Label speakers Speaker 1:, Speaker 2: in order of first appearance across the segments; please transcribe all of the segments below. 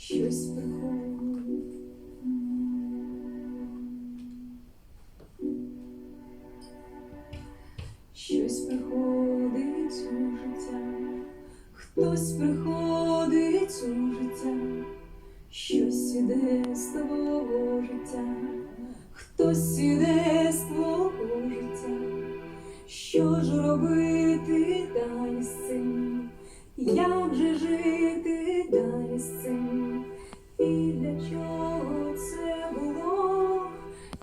Speaker 1: щось приходить. Щось приходить у життя, хтось приходить у життя, щось іде з твого життя, хтось іде з твого життя. Що ж робити далі з цим? Як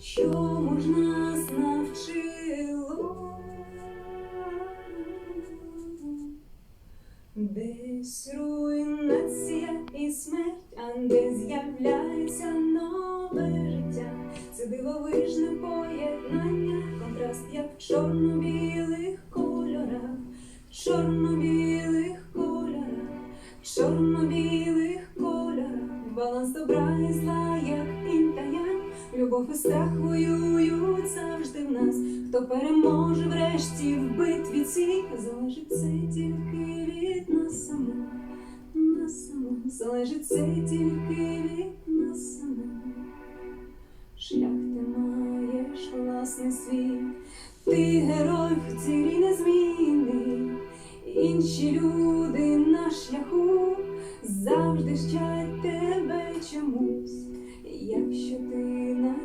Speaker 1: Чому ж нас навчило? Десь руйнація і смерть, а де з'являється нове життя. Це дивовижне поєднання, контраст як в чорно-білих кольорах, чорно-білих кольорах, в чорно-білих кольорах, баланс добра і зла, як інь та янь, любов і страх воюють завжди в нас. Хто переможе врешті в битві цій, залежить це тільки від нас самих, нас самих, залежить це тільки від нас самих. Шлях ти маєш власний світ, ти герой в цій грі незмінний, інші люди на шляху завжди вчать тебе чомусь. Якщо ти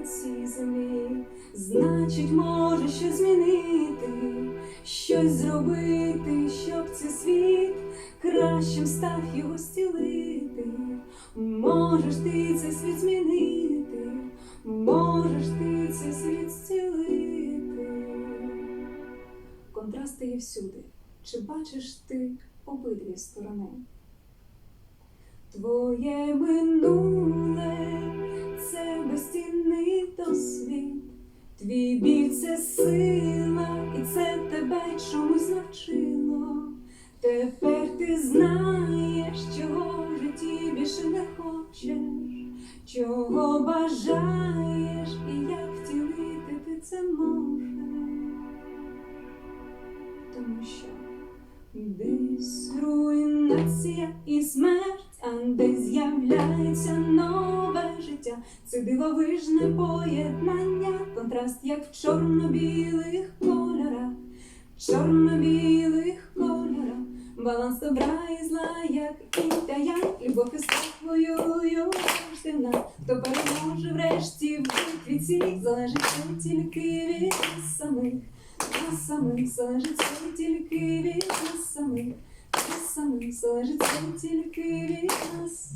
Speaker 1: цій землі, значить можеш щось змінити, щось зробити, щоб цей світ кращим став його зцілити. Можеш ти цей світ змінити, можеш ти цей світ зцілити. Контрасти є всюди. Чи бачиш ти обидві сторони? Твоє минуле тебе чомусь навчило. Тепер ти знаєш, чого в житті більше не хочеш, чого бажаєш, і як втілити ти це можеш. Тому що десь руйнація і смерть, а де з'являється нове життя. Це дивовижне поєднання, контраст, як в чорно-білих кольорах, чорно-білих кольорах, баланс добра і зла, як і та я, любов і страх воюють завжди. Хто переможе врешті в битві цій, залежить тільки від нас самих. Нас самих залежить тільки від нас самих, нас самих залежить тільки від нас.